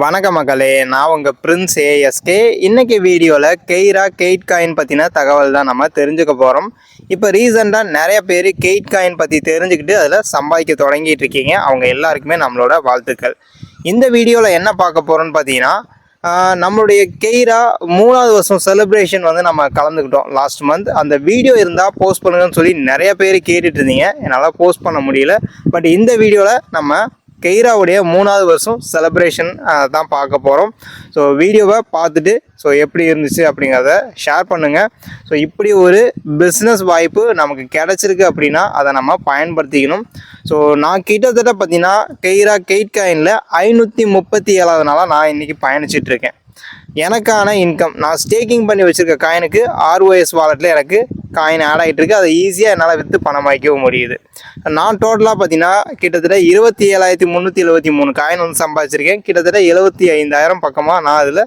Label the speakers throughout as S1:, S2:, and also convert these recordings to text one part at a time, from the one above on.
S1: வணக்க மக்களே நான் உங்கள் பிரின்ஸ் ஏஎஸ்கே இன்றைக்கி வீடியோவில் கெய்ரா கெய்ட் காயின் பற்றின தகவல் தான் நம்ம தெரிஞ்சுக்க போகிறோம் இப்போ ரீசெண்டாக நிறைய பேர் கெய்ட் காயின் பற்றி தெரிஞ்சுக்கிட்டு அதில் சம்பாதிக்க தொடங்கிட்டு இருக்கீங்க அவங்க எல்லாருக்குமே நம்மளோட வாழ்த்துக்கள் இந்த வீடியோவில் என்ன பார்க்க போகிறோன்னு பார்த்தீங்கன்னா நம்மளுடைய கெய்ரா மூணாவது வருஷம் செலிப்ரேஷன் வந்து நம்ம கலந்துக்கிட்டோம் லாஸ்ட் மந்த் அந்த வீடியோ இருந்தால் போஸ்ட் பண்ணுங்கன்னு சொல்லி நிறைய பேர் கேட்டுட்டு இருந்தீங்க என்னால் போஸ்ட் பண்ண முடியல பட் இந்த வீடியோவில் நம்ம கெய்ராவுடைய மூணாவது வருஷம் செலப்ரேஷன் தான் பார்க்க போகிறோம் ஸோ வீடியோவை பார்த்துட்டு ஸோ எப்படி இருந்துச்சு அப்படிங்கிறத ஷேர் பண்ணுங்கள் ஸோ இப்படி ஒரு பிஸ்னஸ் வாய்ப்பு நமக்கு கிடச்சிருக்கு அப்படின்னா அதை நம்ம பயன்படுத்திக்கணும் ஸோ நான் கிட்டத்தட்ட பார்த்தீங்கன்னா கெய்ரா கெய்ட் காயினில் ஐநூற்றி முப்பத்தி ஏழாவது நாளாக நான் இன்றைக்கி பயணிச்சிட்ருக்கேன் எனக்கான இன்கம் நான் ஸ்டேக்கிங் பண்ணி வச்சுருக்க காயினுக்கு ஆர்ஓஎஸ் வாலெட்டில் எனக்கு காயின் ஆட் ஆகிட்டு இருக்குது அதை ஈஸியாக என்னால் விற்று பணம் வாய்க்கவும் முடியுது நான் டோட்டலாக பார்த்தீங்கன்னா கிட்டத்தட்ட இருபத்தி ஏழாயிரத்தி முந்நூற்றி எழுபத்தி மூணு காயின் வந்து சம்பாதிச்சிருக்கேன் கிட்டத்தட்ட எழுபத்தி ஐந்தாயிரம் பக்கமாக நான் அதில்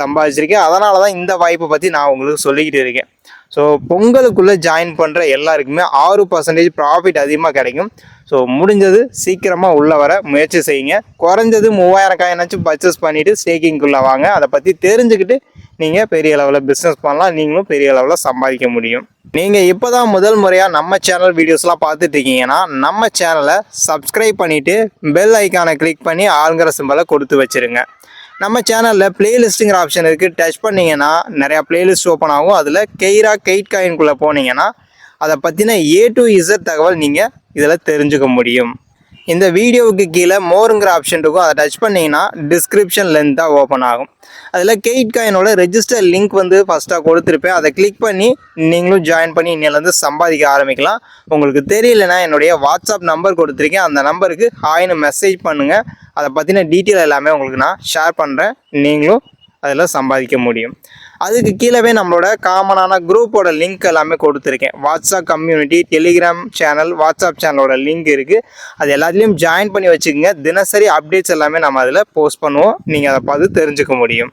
S1: சம்பாதிச்சிருக்கேன் அதனால தான் இந்த வாய்ப்பை பற்றி நான் உங்களுக்கு சொல்லிக்கிட்டு இருக்கேன் ஸோ பொங்கலுக்குள்ளே ஜாயின் பண்ணுற எல்லாருக்குமே ஆறு பர்சன்டேஜ் ப்ராஃபிட் அதிகமாக கிடைக்கும் ஸோ முடிஞ்சது சீக்கிரமாக உள்ளே வர முயற்சி செய்யுங்க குறைஞ்சது மூவாயிரம் காயினாச்சும் பர்ச்சேஸ் பண்ணிவிட்டு ஸ்டேக்கிங்குள்ளே வாங்க அதை பற்றி தெரிஞ்சுக்கிட்டு நீங்கள் பெரிய அளவில் பிஸ்னஸ் பண்ணலாம் நீங்களும் பெரிய அளவில் சம்பாதிக்க முடியும் நீங்கள் இப்போ தான் முதல் முறையாக நம்ம சேனல் வீடியோஸ்லாம் பார்த்துட்டு இருக்கீங்கன்னா நம்ம சேனலை சப்ஸ்கிரைப் பண்ணிவிட்டு பெல் ஐக்கானை கிளிக் பண்ணி ஆளுங்கிற சிம்பலை கொடுத்து வச்சுருங்க நம்ம சேனலில் பிளேலிஸ்ட்டுங்கிற ஆப்ஷன் இருக்குது டச் பண்ணிங்கன்னா நிறையா பிளேலிஸ்ட் ஓப்பன் ஆகும் அதில் கெய்ரா கெயிட் காயின்குள்ளே போனீங்கன்னா அதை பற்றின ஏ டு இசட் தகவல் நீங்கள் இதில் தெரிஞ்சுக்க முடியும் இந்த வீடியோவுக்கு கீழே மோருங்கிற ஆப்ஷன் இருக்கும் அதை டச் பண்ணிங்கன்னா டிஸ்கிரிப்ஷன் லென்த் தான் ஓப்பன் ஆகும் அதில் கெயிட் காயினோட ரெஜிஸ்டர் லிங்க் வந்து ஃபஸ்ட்டாக கொடுத்துருப்பேன் அதை கிளிக் பண்ணி நீங்களும் ஜாயின் பண்ணி இன்னிலேருந்து சம்பாதிக்க ஆரம்பிக்கலாம் உங்களுக்கு தெரியலனா என்னுடைய வாட்ஸ்அப் நம்பர் கொடுத்துருக்கேன் அந்த நம்பருக்கு ஹாய்னு மெசேஜ் பண்ணுங்கள் அதை பற்றின டீட்டெயில் எல்லாமே உங்களுக்கு நான் ஷேர் பண்ணுறேன் நீங்களும் அதில் சம்பாதிக்க முடியும் அதுக்கு கீழவே நம்மளோட காமனான குரூப்போட லிங்க் எல்லாமே கொடுத்துருக்கேன் WhatsApp community Telegram channel WhatsApp சேனலோட லிங்க் இருக்குது அது எல்லாத்துலேயும் ஜாயின் பண்ணி வச்சுக்கோங்க தினசரி அப்டேட்ஸ் எல்லாமே நம்ம அதில் போஸ்ட் பண்ணுவோம் நீங்கள் அதை பார்த்து தெரிஞ்சுக்க முடியும்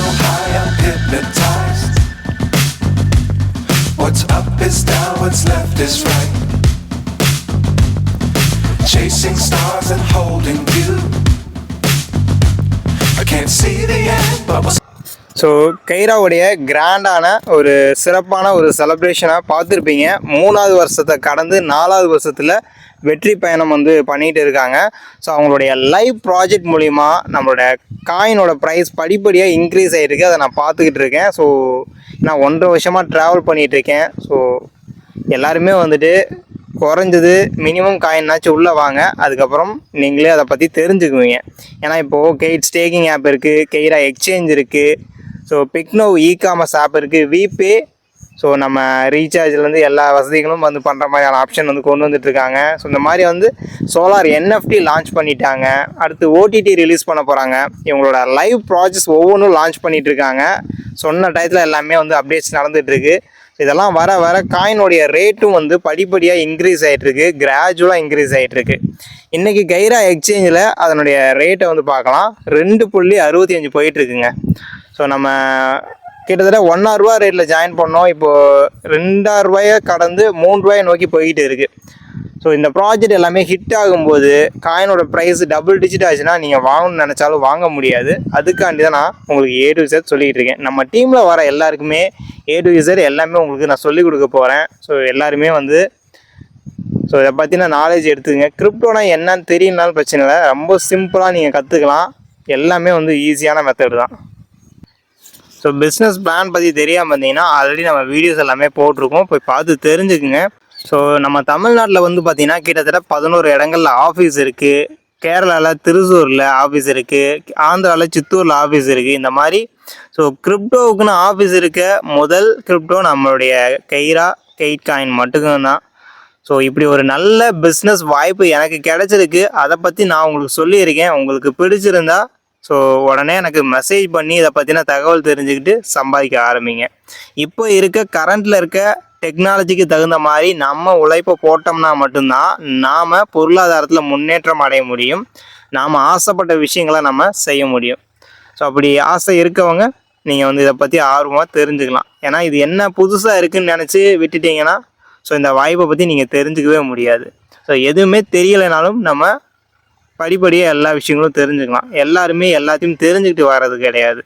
S1: so high, I'm hypnotized. What's up is down, what's left is right. Chasing stars and holding you. I can't see the end, but what's so கைராவுடைய கிராண்டான ஒரு சிறப்பான ஒரு செலப்ரேஷனாக பார்த்துருப்பீங்க மூணாவது வருஷத்தை கடந்து நாலாவது வருஷத்தில் வெற்றி பயணம் வந்து பண்ணிகிட்டு இருக்காங்க ஸோ அவங்களுடைய லைவ் ப்ராஜெக்ட் மூலிமா நம்மளோட காயினோட ப்ரைஸ் படிப்படியாக இன்க்ரீஸ் ஆகிருக்கு அதை நான் பார்த்துக்கிட்டு இருக்கேன் ஸோ நான் ஒன்றரை வருஷமாக ட்ராவல் இருக்கேன் ஸோ எல்லாருமே வந்துட்டு குறைஞ்சது மினிமம் காயின்னாச்சும் உள்ளே வாங்க அதுக்கப்புறம் நீங்களே அதை பற்றி தெரிஞ்சுக்குவீங்க ஏன்னா இப்போது கெய்ட் ஸ்டேக்கிங் ஆப் இருக்குது கெய்ரா எக்ஸ்சேஞ்ச் இருக்குது ஸோ பிக்னோ இ காமர்ஸ் ஆப் இருக்குது விபே ஸோ நம்ம ரீசார்ஜ்லேருந்து எல்லா வசதிகளும் வந்து பண்ணுற மாதிரியான ஆப்ஷன் வந்து கொண்டு வந்துட்டுருக்காங்க ஸோ இந்த மாதிரி வந்து சோலார் என்எஃப்டி லான்ச் பண்ணிட்டாங்க அடுத்து ஓடிடி ரிலீஸ் பண்ண போகிறாங்க இவங்களோட லைவ் ப்ராஜெக்ட்ஸ் ஒவ்வொன்றும் லான்ச் பண்ணிகிட்ருக்காங்க சொன்ன டயத்தில் எல்லாமே வந்து அப்டேட்ஸ் நடந்துகிட்ருக்கு இதெல்லாம் வர வர காயினுடைய ரேட்டும் வந்து படிப்படியாக இன்க்ரீஸ் ஆகிட்டுருக்கு கிராஜுவலாக இன்க்ரீஸ் ஆகிட்டுருக்கு இன்றைக்கி கைரா எக்ஸ்சேஞ்சில் அதனுடைய ரேட்டை வந்து பார்க்கலாம் ரெண்டு புள்ளி அறுபத்தி அஞ்சு போயிட்டுருக்குங்க ஸோ நம்ம கிட்டத்தட்ட ஒன்றாயிரரூவா ரேட்டில் ஜாயின் பண்ணோம் இப்போது ரூபாயை கடந்து மூணு ரூபாயை நோக்கி போய்கிட்டு இருக்குது ஸோ இந்த ப்ராஜெக்ட் எல்லாமே ஹிட் ஆகும்போது காயினோட ப்ரைஸ் டபுள் டிஜிட் ஆச்சுன்னா நீங்கள் வாங்கணும்னு நினச்சாலும் வாங்க முடியாது அதுக்காண்டி தான் நான் உங்களுக்கு ஏ டு இசட் சொல்லிக்கிட்டு இருக்கேன் நம்ம டீமில் வர எல்லாருக்குமே ஏ டு இசட் எல்லாமே உங்களுக்கு நான் சொல்லிக் கொடுக்க போகிறேன் ஸோ எல்லாருமே வந்து ஸோ இதை பற்றின நாலேஜ் எடுத்துக்கங்க கிரிப்டோனா என்னன்னு தெரியலனாலும் பிரச்சனை இல்லை ரொம்ப சிம்பிளாக நீங்கள் கற்றுக்கலாம் எல்லாமே வந்து ஈஸியான மெத்தடு தான் ஸோ பிஸ்னஸ் பிளான் பற்றி தெரியாமல் இருந்தீங்கன்னா ஆல்ரெடி நம்ம வீடியோஸ் எல்லாமே போட்டிருக்கோம் போய் பார்த்து தெரிஞ்சுக்குங்க ஸோ நம்ம தமிழ்நாட்டில் வந்து பார்த்திங்கன்னா கிட்டத்தட்ட பதினோரு இடங்களில் ஆஃபீஸ் இருக்குது கேரளாவில் திருச்சூரில் ஆஃபீஸ் இருக்குது ஆந்திராவில் சித்தூரில் ஆஃபீஸ் இருக்குது இந்த மாதிரி ஸோ கிரிப்டோவுக்குன்னு ஆஃபீஸ் இருக்க முதல் கிரிப்டோ நம்மளுடைய கைரா கெயிட் காயின் மட்டும்தான் ஸோ இப்படி ஒரு நல்ல பிஸ்னஸ் வாய்ப்பு எனக்கு கிடச்சிருக்கு அதை பற்றி நான் உங்களுக்கு சொல்லியிருக்கேன் உங்களுக்கு பிடிச்சிருந்தா ஸோ உடனே எனக்கு மெசேஜ் பண்ணி இதை பற்றின தகவல் தெரிஞ்சுக்கிட்டு சம்பாதிக்க ஆரம்பிங்க இப்போ இருக்க கரண்ட்டில் இருக்க டெக்னாலஜிக்கு தகுந்த மாதிரி நம்ம உழைப்பை போட்டோம்னா மட்டும்தான் நாம் பொருளாதாரத்தில் முன்னேற்றம் அடைய முடியும் நாம் ஆசைப்பட்ட விஷயங்களை நம்ம செய்ய முடியும் ஸோ அப்படி ஆசை இருக்கவங்க நீங்கள் வந்து இதை பற்றி ஆர்வமாக தெரிஞ்சுக்கலாம் ஏன்னா இது என்ன புதுசாக இருக்குதுன்னு நினச்சி விட்டுட்டிங்கன்னா ஸோ இந்த வாய்ப்பை பற்றி நீங்கள் தெரிஞ்சுக்கவே முடியாது ஸோ எதுவுமே தெரியலைனாலும் நம்ம படிப்படியாக எல்லா விஷயங்களும் தெரிஞ்சுக்கலாம் எல்லாருமே எல்லாத்தையும் தெரிஞ்சுக்கிட்டு வர்றது கிடையாது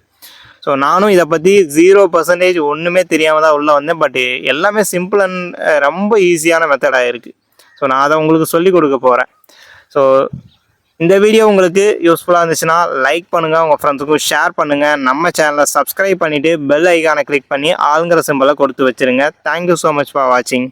S1: ஸோ நானும் இதை பற்றி ஜீரோ பர்சன்டேஜ் ஒன்றுமே தெரியாமல் தான் உள்ளே வந்தேன் பட் எல்லாமே சிம்பிள் அண்ட் ரொம்ப ஈஸியான மெத்தடாக இருக்குது ஸோ நான் அதை உங்களுக்கு சொல்லிக் கொடுக்க போகிறேன் ஸோ இந்த வீடியோ உங்களுக்கு யூஸ்ஃபுல்லாக இருந்துச்சுன்னா லைக் பண்ணுங்கள் உங்கள் ஃப்ரெண்ட்ஸுக்கும் ஷேர் பண்ணுங்கள் நம்ம சேனலை சப்ஸ்கிரைப் பண்ணிவிட்டு பெல் ஐக்கானை கிளிக் பண்ணி ஆளுங்கிற சிம்பிளை கொடுத்து வச்சுருங்க தேங்க்யூ ஸோ மச் ஃபார் வாட்சிங்